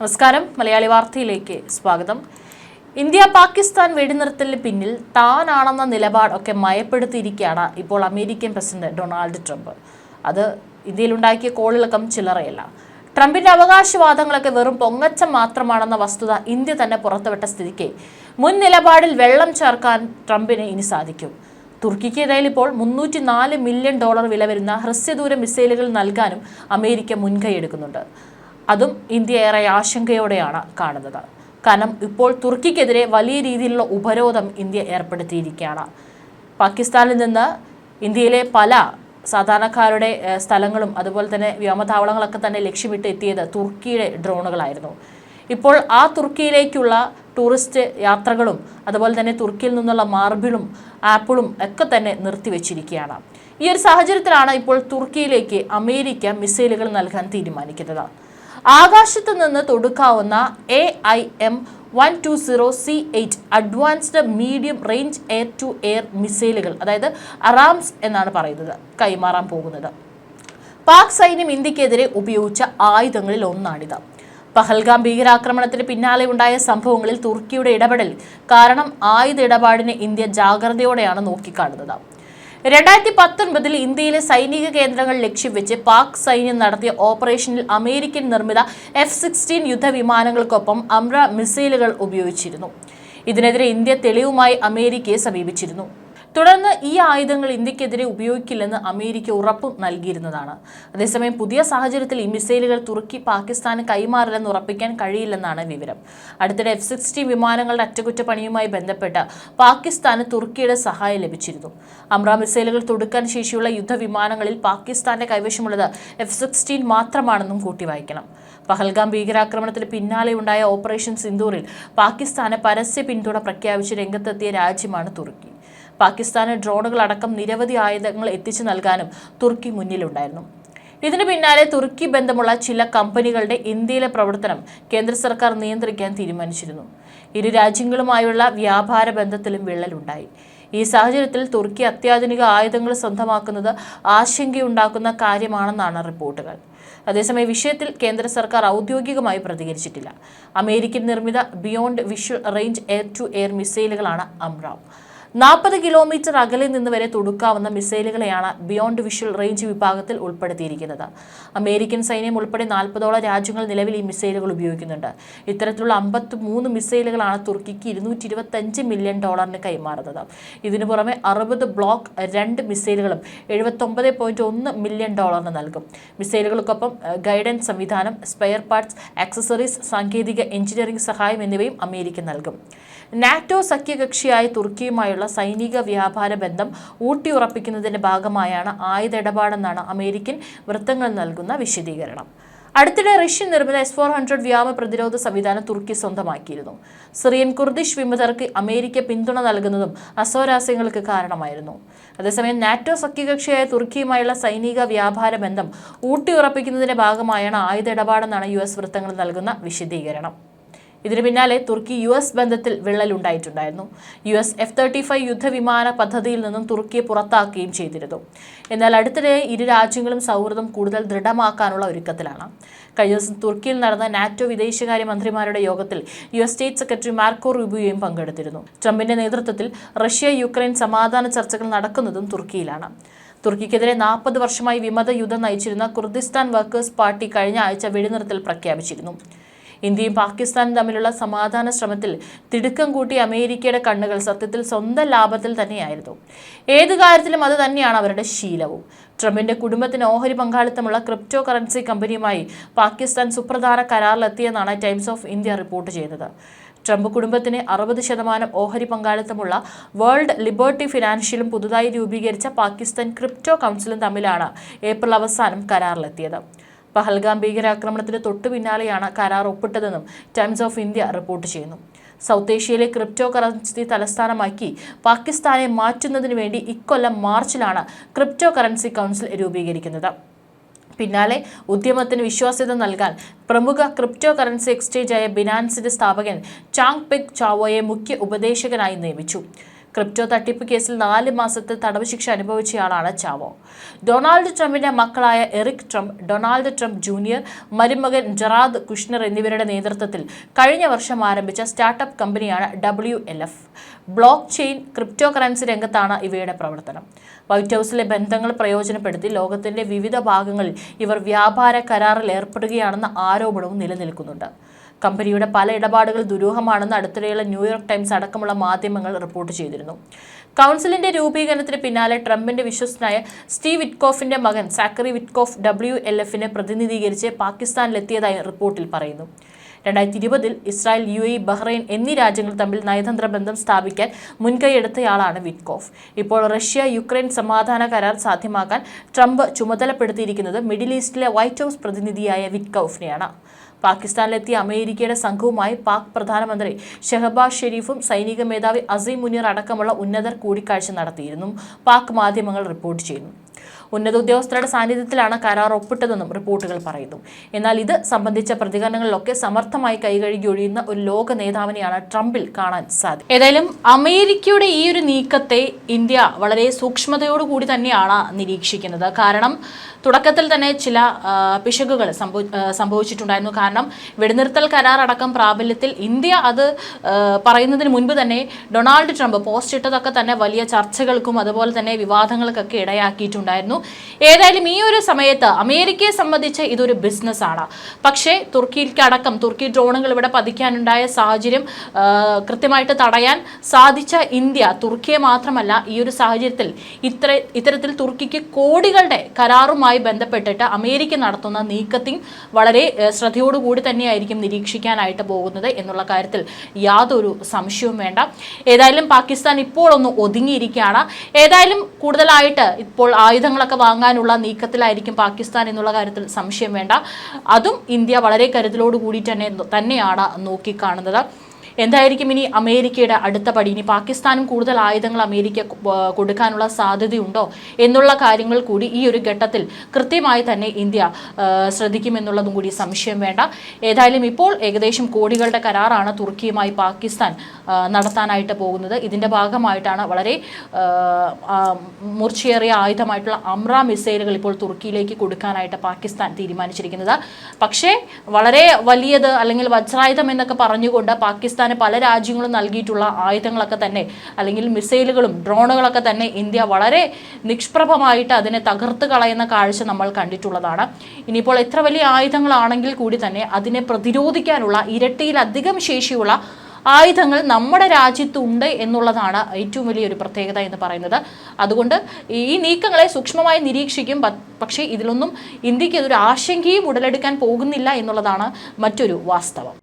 നമസ്കാരം. മലയാളി വാർത്തയിലേക്ക് സ്വാഗതം. ഇന്ത്യ പാകിസ്ഥാൻ വെടിനിർത്തലിന് പിന്നിൽ താനാണെന്ന നിലപാടൊക്കെ മയപ്പെടുത്തിയിരിക്കുകയാണ് ഇപ്പോൾ അമേരിക്കൻ പ്രസിഡന്റ് ഡൊണാൾഡ് ട്രംപ്. അത് ഇന്ത്യയിലുണ്ടാക്കിയ കോളിളക്കം ചില്ലറയല്ല. ട്രംപിന്റെ അവകാശവാദങ്ങളൊക്കെ വെറും പൊങ്ങച്ചം മാത്രമാണെന്ന വസ്തുത ഇന്ത്യ തന്നെ പുറത്തുവിട്ട സ്ഥിതിക്ക് മുൻ നിലപാടിൽ വെള്ളം ചേർക്കാൻ ട്രംപിന് ഇനി സാധിക്കും. തുർക്കിക്ക് ഏതായാലും ഇപ്പോൾ മുന്നൂറ്റി നാല് മില്യൺ ഡോളർ വില വരുന്ന ഹ്രസ്വദൂര മിസൈലുകൾ നൽകാനും അമേരിക്ക മുൻകൈയെടുക്കുന്നുണ്ട് അതും ഇന്ത്യ ഏറെ ആശങ്കയോടെയാണ് കാണുന്നത്. കാരണം ഇപ്പോൾ തുർക്കിക്കെതിരെ വലിയ രീതിയിലുള്ള ഉപരോധം ഇന്ത്യ ഏർപ്പെടുത്തിയിരിക്കുകയാണ്. പാകിസ്ഥാനിൽ നിന്ന് ഇന്ത്യയിലെ പല സാധാരണക്കാരുടെ സ്ഥലങ്ങളും അതുപോലെ തന്നെ വ്യോമതാവളങ്ങളൊക്കെ തന്നെ ലക്ഷ്യമിട്ട് എത്തിയത് തുർക്കിയുടെ ഡ്രോണുകളായിരുന്നു. ഇപ്പോൾ ആ തുർക്കിയിലേക്കുള്ള ടൂറിസ്റ്റ് യാത്രകളും അതുപോലെ തന്നെ തുർക്കിയിൽ നിന്നുള്ള മാർബിളും ആപ്പിളും ഒക്കെ തന്നെ നിർത്തിവെച്ചിരിക്കുകയാണ്. ഈ ഒരു സാഹചര്യത്തിലാണ് ഇപ്പോൾ തുർക്കിയിലേക്ക് അമേരിക്ക മിസൈലുകൾ നൽകാൻ തീരുമാനിക്കുന്നത്. ആകാശത്ത് നിന്ന് തൊടുക്കാവുന്ന A I M one two zero C eight advanced medium range air to air മിസൈലുകൾ അതായത് അറാംസ് എന്നാണ് പറയുന്നത് കൈമാറാൻ പോകുന്നത്. പാക് സൈന്യം ഇന്ത്യക്കെതിരെ ഉപയോഗിച്ച ആയുധങ്ങളിൽ ഒന്നാണിത്. പഹൽഗാം ഭീകരാക്രമണത്തിന് പിന്നാലെ ഉണ്ടായ സംഭവങ്ങളിൽ തുർക്കിയുടെ ഇടപെടൽ കാരണം ആയുധ ഇടപാടിനെ ഇന്ത്യ ജാഗ്രതയോടെയാണ് നോക്കിക്കാണുന്നത്. രണ്ടായിരത്തി പത്തൊൻപതിൽ ഇന്ത്യയിലെ സൈനിക കേന്ദ്രങ്ങൾ ലക്ഷ്യം വെച്ച് പാക് സൈന്യം നടത്തിയ ഓപ്പറേഷനിൽ അമേരിക്കൻ നിർമ്മിത എഫ് സിക്സ്റ്റീൻ യുദ്ധവിമാനങ്ങൾക്കൊപ്പം അമ്ര മിസൈലുകൾ ഉപയോഗിച്ചിരുന്നു. ഇതിനെതിരെ ഇന്ത്യ തെളിവുമായി അമേരിക്കയെ സമീപിച്ചിരുന്നു. തുടർന്ന് ഈ ആയുധങ്ങൾ ഇന്ത്യക്കെതിരെ ഉപയോഗിക്കില്ലെന്ന് അമേരിക്ക ഉറപ്പും നൽകിയിരുന്നതാണ്. അതേസമയം പുതിയ സാഹചര്യത്തിൽ ഈ മിസൈലുകൾ തുർക്കി പാകിസ്ഥാന് കൈമാറില്ലെന്ന് ഉറപ്പിക്കാൻ കഴിയില്ലെന്നാണ് വിവരം. അടുത്തിടെ എഫ് സിക്സ്റ്റി വിമാനങ്ങളുടെ അറ്റകുറ്റപ്പണിയുമായി ബന്ധപ്പെട്ട് പാകിസ്ഥാന് തുർക്കിയുടെ സഹായം ലഭിച്ചിരുന്നു. അമ്ര മിസൈലുകൾ തൊടുക്കാൻ ശേഷിയുള്ള യുദ്ധവിമാനങ്ങളിൽ പാകിസ്ഥാന്റെ കൈവശമുള്ളത് എഫ് സിക്സ്റ്റീൻ മാത്രമാണെന്നും കൂട്ടി വായിക്കണം പഹൽഗാം ഭീകരാക്രമണത്തിന് പിന്നാലെ ഉണ്ടായ ഓപ്പറേഷൻ സിന്ദൂറിൽ പാകിസ്ഥാന് പരസ്യ പിന്തുണ പ്രഖ്യാപിച്ച് രംഗത്തെത്തിയ രാജ്യമാണ് തുർക്കി. പാകിസ്ഥാന് ഡ്രോണുകളടക്കം നിരവധി ആയുധങ്ങൾ എത്തിച്ചു നൽകാനും തുർക്കി മുന്നിലുണ്ടായിരുന്നു. ഇതിനു പിന്നാലെ തുർക്കി ബന്ധമുള്ള ചില കമ്പനികളുടെ ഇന്ത്യയിലെ പ്രവർത്തനം കേന്ദ്ര സർക്കാർ നിയന്ത്രിക്കാൻ തീരുമാനിച്ചിരുന്നു. ഇരു രാജ്യങ്ങളുമായുള്ള വ്യാപാര ബന്ധത്തിലും വിള്ളലുണ്ടായി. ഈ സാഹചര്യത്തിൽ തുർക്കി അത്യാധുനിക ആയുധങ്ങൾ സ്വന്തമാക്കുന്നത് ആശങ്കയുണ്ടാക്കുന്ന കാര്യമാണെന്നാണ് റിപ്പോർട്ടുകൾ. അതേസമയം വിഷയത്തിൽ കേന്ദ്ര സർക്കാർ ഔദ്യോഗികമായി പ്രതികരിച്ചിട്ടില്ല. അമേരിക്കൻ നിർമ്മിത beyond visual range air to air മിസൈലുകളാണ് AMRAAM നാൽപ്പത് കിലോമീറ്റർ അകലെ നിന്ന് വരെ തൊടുക്കാവുന്ന മിസൈലുകളെയാണ് ബിയോണ്ട് വിഷ്വൽ റേഞ്ച് വിഭാഗത്തിൽ ഉൾപ്പെടുത്തിയിരിക്കുന്നത്. അമേരിക്കൻ സൈന്യം ഉൾപ്പെടെ നാൽപ്പതോളം രാജ്യങ്ങൾ നിലവിൽ ഈ മിസൈലുകൾ ഉപയോഗിക്കുന്നുണ്ട്. ഇത്തരത്തിലുള്ള അമ്പത്തി മൂന്ന് മിസൈലുകളാണ് തുർക്കിക്ക് ഇരുന്നൂറ്റി ഇരുപത്തഞ്ച് മില്യൺ ഡോളറിന് കൈമാറുന്നത്. ഇതിനു പുറമെ അറുപത് ബ്ലോക്ക് രണ്ട് മിസൈലുകളും എഴുപത്തൊമ്പത് പോയിന്റ് ഒന്ന് മില്യൺ ഡോളറിന് നൽകും. മിസൈലുകൾക്കൊപ്പം ഗൈഡൻസ് സംവിധാനം സ്പെയർ പാർട്സ് ആക്സസറീസ് സാങ്കേതിക എഞ്ചിനീയറിംഗ് സഹായം എന്നിവയും അമേരിക്ക നൽകും. നാറ്റോ സഖ്യകക്ഷിയായ തുർക്കിയുമായുള്ള സൈനിക വ്യാപാര ബന്ധം ഊട്ടിയുറപ്പിക്കുന്നതിന്റെ ഭാഗമായാണ് ആയുധ ഇടപാടെന്നാണ് അമേരിക്കൻ വൃത്തങ്ങൾ നൽകുന്ന വിശദീകരണം. അടുത്തിടെ റഷ്യൻ നിർമ്മിത എസ് ഫോർ ഹൺഡ്രഡ് വ്യോമ പ്രതിരോധ സംവിധാനം തുർക്കി സ്വന്തമാക്കിയിരുന്നു. സിറിയൻ കുർദിഷ് വിമതർക്ക് അമേരിക്ക പിന്തുണ നൽകുന്നതും അസോരാസ്യങ്ങൾക്ക് കാരണമായിരുന്നു. അതേസമയം നാറ്റോ സഖ്യകക്ഷിയായ തുർക്കിയുമായുള്ള സൈനിക വ്യാപാര ബന്ധം ഊട്ടിയുറപ്പിക്കുന്നതിന്റെ ഭാഗമായാണ് ആയുധ ഇടപാടെന്നാണ് യു എസ് വൃത്തങ്ങൾ നൽകുന്ന വിശദീകരണം. ഇതിന് പിന്നാലെ തുർക്കി യു എസ് ബന്ധത്തിൽ വിള്ളലുണ്ടായിട്ടുണ്ടായിരുന്നു U S F thirty five യുദ്ധവിമാന പദ്ധതിയിൽ നിന്നും തുർക്കിയെ പുറത്താക്കുകയും ചെയ്തിരുന്നു. എന്നാൽ അടുത്തിടെ ഇരു രാജ്യങ്ങളും സൗഹൃദം കൂടുതൽ ദൃഢമാക്കാനുള്ള ഒരുക്കത്തിലാണ്. കഴിഞ്ഞ ദിവസം തുർക്കിയിൽ നടന്ന നാറ്റോ വിദേശകാര്യ മന്ത്രിമാരുടെ യോഗത്തിൽ U S state secretary Marco റൂബിയോയും പങ്കെടുത്തിരുന്നു. ട്രംപിന്റെ നേതൃത്വത്തിൽ റഷ്യ യുക്രൈൻ സമാധാന ചർച്ചകൾ നടക്കുന്നതും തുർക്കിയിലാണ്. തുർക്കിക്കെതിരെ നാൽപ്പത് വർഷമായി വിമത യുദ്ധം നയിച്ചിരുന്ന കുർദിസ്ഥാൻ വർക്കേഴ്സ് പാർട്ടി കഴിഞ്ഞ ആഴ്ച വെടിനിർത്തൽ പ്രഖ്യാപിച്ചിരുന്നു. ഇന്ത്യയും പാകിസ്ഥാനും തമ്മിലുള്ള സമാധാന ശ്രമത്തിൽ തിടുക്കം കൂട്ടി അമേരിക്കയുടെ കണ്ണുകൾ സത്യത്തിൽ സ്വന്തം ലാഭത്തിൽ തന്നെയായിരുന്നു. ഏത് കാര്യത്തിലും അത് തന്നെയാണ് അവരുടെ ശീലവും. ട്രംപിന്റെ കുടുംബത്തിന് ഓഹരി പങ്കാളിത്തമുള്ള ക്രിപ്റ്റോ കറൻസി കമ്പനിയുമായി പാകിസ്ഥാൻ സുപ്രധാന കരാറിലെത്തിയെന്നാണ് ടൈംസ് ഓഫ് ഇന്ത്യ റിപ്പോർട്ട് ചെയ്തത് ട്രംപ് കുടുംബത്തിന് അറുപത് ശതമാനം ഓഹരി പങ്കാളിത്തമുള്ള വേൾഡ് ലിബർട്ടി ഫിനാൻഷ്യലും പുതുതായി രൂപീകരിച്ച പാകിസ്ഥാൻ ക്രിപ്റ്റോ കൗൺസിലും തമ്മിലാണ് ഏപ്രിൽ അവസാനം കരാറിലെത്തിയത്. പഹൽഗാം ഭീകരാക്രമണത്തിന് തൊട്ടു പിന്നാലെയാണ് കരാർ ഒപ്പിട്ടതെന്നും ടൈംസ് ഓഫ് ഇന്ത്യ റിപ്പോർട്ട് ചെയ്യുന്നു. സൗത്ത് ഏഷ്യയിലെ ക്രിപ്റ്റോ കറൻസി തലസ്ഥാനമാക്കി പാകിസ്ഥാനെ മാറ്റുന്നതിന് വേണ്ടി ഇക്കൊല്ലം മാർച്ചിലാണ് ക്രിപ്റ്റോ കറൻസി കൗൺസിൽ രൂപീകരിക്കുന്നത്. പിന്നാലെ ഉദ്യമത്തിന് വിശ്വാസ്യത നൽകാൻ പ്രമുഖ ക്രിപ്റ്റോ കറൻസി എക്സ്ചേഞ്ചായ ബിനാൻസിന്റെ സ്ഥാപകൻ ചാങ് പെക് ചാവോയെ മുഖ്യ ഉപദേശകനായി നിയമിച്ചു. ക്രിപ്റ്റോ തട്ടിപ്പ് കേസിൽ നാല് മാസത്തെ തടവ് ശിക്ഷ അനുഭവിച്ചയാളാണ് ചാവോ. ഡൊണാൾഡ് ട്രംപിന്റെ മക്കളായ Eric Trump Donald Trump junior മരുമകൻ ജറാദ് കുഷ്ണർ എന്നിവരുടെ നേതൃത്വത്തിൽ കഴിഞ്ഞ വർഷം ആരംഭിച്ച സ്റ്റാർട്ടപ്പ് കമ്പനിയാണ് W L F. Blockchain crypto currency രംഗത്താണ് ഇവയുടെ പ്രവർത്തനം. വൈറ്റ് ഹൗസിലെ ബന്ധങ്ങൾ പ്രയോജനപ്പെടുത്തി ലോകത്തിന്റെ വിവിധ ഭാഗങ്ങളിൽ ഇവർ വ്യാപാര കരാറിൽ ഏർപ്പെടുകയാണെന്ന ആരോപണവും നിലനിൽക്കുന്നുണ്ട്. കമ്പനിയുടെ പല ഇടപാടുകൾ ദുരൂഹമാണെന്ന് അടുത്തിടെയുള്ള ന്യൂയോർക്ക് ടൈംസ് അടക്കമുള്ള മാധ്യമങ്ങൾ റിപ്പോർട്ട് ചെയ്തിരുന്നു. കൗൺസിലിന്റെ രൂപീകരണത്തിന് പിന്നാലെ ട്രംപിന്റെ വിശ്വസ്തനായ സ്റ്റീവ് വിറ്റ്കോഫിന്റെ മകൻ സാക്കറി വിറ്റ്കോഫ് ഡബ്ല്യു എൽ എഫിനെ പ്രതിനിധീകരിച്ച് പാകിസ്ഥാനിലെത്തിയതായി റിപ്പോർട്ടിൽ പറയുന്നു. രണ്ടായിരത്തി ഇരുപതിൽ ഇസ്രായേൽ യു എ ബഹ്റൈൻ എന്നീ രാജ്യങ്ങൾ തമ്മിൽ നയതന്ത്ര ബന്ധം സ്ഥാപിക്കാൻ മുൻകൈയെടുത്തയാളാണ് വിറ്റ്കോഫ്. ഇപ്പോൾ റഷ്യ യുക്രൈൻ സമാധാന കരാർ സാധ്യമാക്കാൻ ട്രംപ് ചുമതലപ്പെടുത്തിയിരിക്കുന്നത് മിഡിൽ ഈസ്റ്റിലെ വൈറ്റ് ഹൗസ് പ്രതിനിധിയായ വിറ്റ്കോഫിനെയാണ്. പാകിസ്ഥാനിലെത്തിയ അമേരിക്കയുടെ സംഘവുമായി പാക് പ്രധാനമന്ത്രി ഷെഹബാസ് ഷെരീഫും സൈനിക മേധാവി അസീം മുനീർ അടക്കമുള്ള ഉന്നതർ കൂടിക്കാഴ്ച നടത്തിയിരുന്നു. പാക് മാധ്യമങ്ങൾ റിപ്പോർട്ട് ചെയ്യുന്നു. ഉന്നത ഉദ്യോഗസ്ഥരുടെ സാന്നിധ്യത്തിലാണ് കരാർ ഒപ്പിട്ടതെന്നും റിപ്പോർട്ടുകൾ പറയുന്നു. എന്നാൽ ഇത് സംബന്ധിച്ച പ്രതികരണങ്ങളിലൊക്കെ സമർത്ഥമായി കൈകഴുകി ഒഴിയുന്ന ഒരു ലോക നേതാവിനെയാണ് ട്രംപിൽ കാണാൻ സാധിക്കും ഏതായാലും അമേരിക്കയുടെ ഈ ഒരു നീക്കത്തെ ഇന്ത്യ വളരെ സൂക്ഷ്മതയോടുകൂടി തന്നെയാണ് നിരീക്ഷിക്കുന്നത്. കാരണം തുടക്കത്തിൽ തന്നെ ചില പിശകുകൾ സംഭവ സംഭവിച്ചിട്ടുണ്ടായിരുന്നു. കാരണം വെടിനിർത്തൽ കരാർ അടക്കം പ്രാബല്യത്തിൽ ഇന്ത്യ അത് പറയുന്നതിന് മുൻപ് തന്നെ ഡൊണാൾഡ് ട്രംപ് പോസ്റ്റ് ഇട്ടതൊക്കെ തന്നെ വലിയ ചർച്ചകൾക്കും അതുപോലെ തന്നെ വിവാദങ്ങൾക്കൊക്കെ ഇടയാക്കിയിട്ടുണ്ടായിരുന്നു. ഏതായാലും ഈ ഒരു സമയത്ത് അമേരിക്കയെ സംബന്ധിച്ച് ഇതൊരു ബിസിനസ്സാണ് പക്ഷേ തുർക്കിക്ക് അടക്കം തുർക്കി ഡ്രോണുകൾ ഇവിടെ പതിക്കാനുണ്ടായ സാഹചര്യം കൃത്യമായിട്ട് തടയാൻ സാധിച്ച ഇന്ത്യ തുർക്കിയെ മാത്രമല്ല ഈ ഒരു സാഹചര്യത്തിൽ ഇത്ര ഇത്തരത്തിൽ തുർക്കിക്ക് കോടികളുടെ കരാറുമായി ബന്ധപ്പെട്ടിട്ട് അമേരിക്ക നടത്തുന്ന നീക്കത്തിൽ വളരെ ശ്രദ്ധയോടുകൂടി തന്നെയായിരിക്കും നിരീക്ഷിക്കാനായിട്ട് പോകുന്നത് എന്നുള്ള കാര്യത്തിൽ യാതൊരു സംശയവും വേണ്ട. ഏതായാലും പാകിസ്ഥാൻ ഇപ്പോൾ ഒന്ന് ഒതുങ്ങിയിരിക്കുകയാണ്. ഏതായാലും കൂടുതലായിട്ട് ഇപ്പോൾ ആയുധങ്ങളൊക്കെ വാങ്ങാനുള്ള നീക്കത്തിലായിരിക്കും പാകിസ്ഥാൻ എന്നുള്ള കാര്യത്തിൽ സംശയം വേണ്ട. അതും ഇന്ത്യ വളരെ കരുതലോട് കൂടി തന്നെ തന്നെയാണ് നോക്കിക്കാണുന്നത്. എന്തായിരിക്കും ഇനി അമേരിക്കയുടെ അടുത്ത പടി? ഇനി പാകിസ്ഥാനും കൂടുതൽ ആയുധങ്ങൾ അമേരിക്ക കൊടുക്കാനുള്ള സാധ്യതയുണ്ടോ എന്നുള്ള കാര്യങ്ങൾ കൂടി ഈ ഒരു ഘട്ടത്തിൽ കൃത്യമായി തന്നെ ഇന്ത്യ ശ്രദ്ധിക്കുമെന്നുള്ളതും കൂടി സംശയം വേണ്ട. ഏതായാലും ഇപ്പോൾ ഏകദേശം കോടികളുടെ കരാറാണ് തുർക്കിയുമായി പാകിസ്ഥാൻ നടത്താനായിട്ട് പോകുന്നത്. ഇതിന്റെ ഭാഗമായിട്ടാണ് വളരെ മൂർച്ചയേറിയ ആയുധമായിട്ടുള്ള അമ്ര മിസൈലുകൾ ഇപ്പോൾ തുർക്കിയിലേക്ക് കൊടുക്കാനായിട്ട് പാകിസ്ഥാൻ തീരുമാനിച്ചിരിക്കുന്നത്. പക്ഷേ വളരെ വലിയത് അല്ലെങ്കിൽ വജ്രായുധം എന്നൊക്കെ പറഞ്ഞുകൊണ്ട് പാകിസ്ഥാന് പല രാജ്യങ്ങളും നൽകിയിട്ടുള്ള ആയുധങ്ങളൊക്കെ തന്നെ അല്ലെങ്കിൽ മിസൈലുകളും ഡ്രോണുകളൊക്കെ തന്നെ ഇന്ത്യ വളരെ നിഷ്പ്രഭമായിട്ട് അതിനെ തകർത്ത് കളയുന്ന കാഴ്ച നമ്മൾ കണ്ടിട്ടുള്ളതാണ്. ഇനിയിപ്പോൾ എത്ര വലിയ ആയുധങ്ങളാണെങ്കിൽ കൂടി തന്നെ അതിനെ പ്രതിരോധിക്കാനുള്ള ഇരട്ടിയിലധികം ശേഷിയുള്ള ആയുധങ്ങൾ നമ്മുടെ രാജ്യത്തുണ്ട് എന്നുള്ളതാണ് ഏറ്റവും വലിയൊരു പ്രത്യേകത എന്ന് പറയുന്നത്. അതുകൊണ്ട് ഈ നീക്കങ്ങളെ സൂക്ഷ്മമായി നിരീക്ഷിക്കും പക്ഷേ ഇതിലൊന്നും ഇന്ത്യയ്ക്ക് ഒരു ആശങ്കയും ഉടലെടുക്കാൻ പോകുന്നില്ല എന്നുള്ളതാണ് മറ്റൊരു വാസ്തവം.